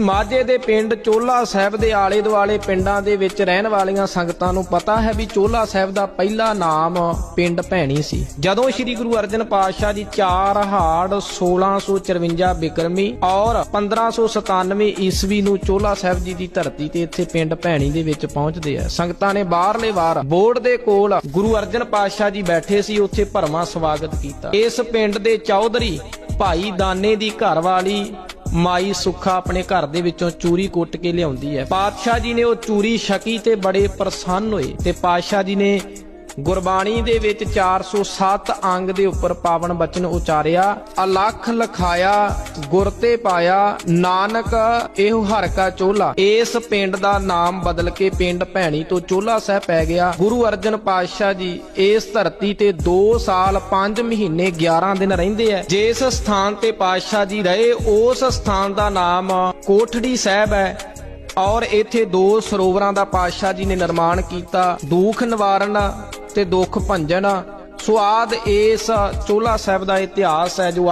ਮਾਝੇ ਦੇ ਪਿੰਡ ਚੋਲਾ ਸਾਹਿਬ ਦੇ ਆਲੇ ਦੁਆਲੇ ਪਿੰਡਾਂ ਦੇ ਵਿੱਚ ਰਹਿਣ ਵਾਲੀਆਂ ਸੰਗਤਾਂ ਨੂੰ ਪਤਾ ਹੈ ਵੀ ਚੋਲਾ ਸਾਹਿਬ ਦਾ ਪਹਿਲਾ ਨਾਮ ਪਿੰਡ ਭੈਣੀ ਸੀ। ਜਦੋਂ ਸ੍ਰੀ ਗੁਰੂ ਅਰਜਨ ਪਾਤਸ਼ਾਹ ਜੀ 4 ਹਾੜ 1654 ਬਿਕਰਮੀ ਔਰ 1597 ਈਸਵੀ ਨੂੰ ਚੋਲਾ ਸਾਹਿਬ ਜੀ ਦੀ ਧਰਤੀ ਤੇ ਇੱਥੇ ਪਿੰਡ ਭੈਣੀ ਦੇ ਵਿੱਚ ਪਹੁੰਚਦੇ ਆ। ਸੰਗਤਾਂ ਨੇ ਬਾਹਰਲੇ ਵਾਰ ਬੋਰਡ ਦੇ ਕੋਲ ਗੁਰੂ ਅਰਜਨ ਪਾਤਸ਼ਾਹ ਜੀ ਬੈਠੇ ਸੀ, ਉੱਥੇ ਭਰਮਾ ਸਵਾਗਤ ਕੀਤਾ। ਇਸ ਪਿੰਡ ਦੇ ਚੌਧਰੀ ਭਾਈ ਦਾਨੇ ਦੀ ਘਰਵਾਲੀ ਮਾਈ ਸੁੱਖਾ ਆਪਣੇ ਘਰ ਦੇ ਵਿੱਚੋਂ ਚੂਰੀ ਕੁੱਟ ਕੇ ਲਿਆਉਂਦੀ ਹੈ। ਪਾਤਸ਼ਾਹ ਜੀ ਨੇ ਉਹ ਚੂਰੀ ਛਕੀ ਤੇ ਬੜੇ ਪ੍ਰਸੰਨ ਹੋਏ ਤੇ ਪਾਤਸ਼ਾਹ ਜੀ ਨੇ ਗੁਰਬਾਣੀ ਦੇ ਵਿੱਚ 407 ਅੰਗ ਦੇ ਉੱਪਰ ਪਾਵਨ ਬਚਨ ਉਚਾਰਿਆ, ਅਲਖ ਲਖਾਇਆ, ਗੁਰ ਤੇ ਪਾਇਆ, ਨਾਨਕ ਇਹੋ ਹਰ ਕਾ ਚੋਲਾ। ਇਸ ਪਿੰਡ ਦਾ ਨਾਮ ਬਦਲ ਕੇ ਪਿੰਡ ਭੈਣੀ ਤੋਂ ਚੋਲਾ ਸਾਹਿਬ ਪੈ ਗਿਆ। ਗੁਰੂ ਅਰਜਨ ਪਾਤਸ਼ਾਹ ਜੀ ਇਸ ਧਰਤੀ ਤੇ 2 ਸਾਲ 5 ਮਹੀਨੇ 11 ਦਿਨ ਰਹਿੰਦੇ ਐ। ਜਿਸ ਸਥਾਨ ਤੇ ਪਾਤਸ਼ਾਹ ਜੀ ਰਹੇ, ਉਸ ਸਥਾਨ ਦਾ ਨਾਮ ਕੋਠੜੀ ਸਾਹਿਬ ਹੈ ਔਰ ਇੱਥੇ ਦੋ ਸਰੋਵਰਾਂ ਦਾ ਪਾਤਸ਼ਾਹ ਜੀ ਨੇ ਨਿਰਮਾਣ ਕੀਤਾ। ਦੂਖ ਨਿਵਾਰਨ ਤੇ ਦੁੱਖ ਭੰਜਨ। ਸਵਾਦ ਇਸ ਚੋਲਾ ਸਾਹਿਬ ਦਾ ਇਤਿਹਾਸ ਹੈ ਜੋ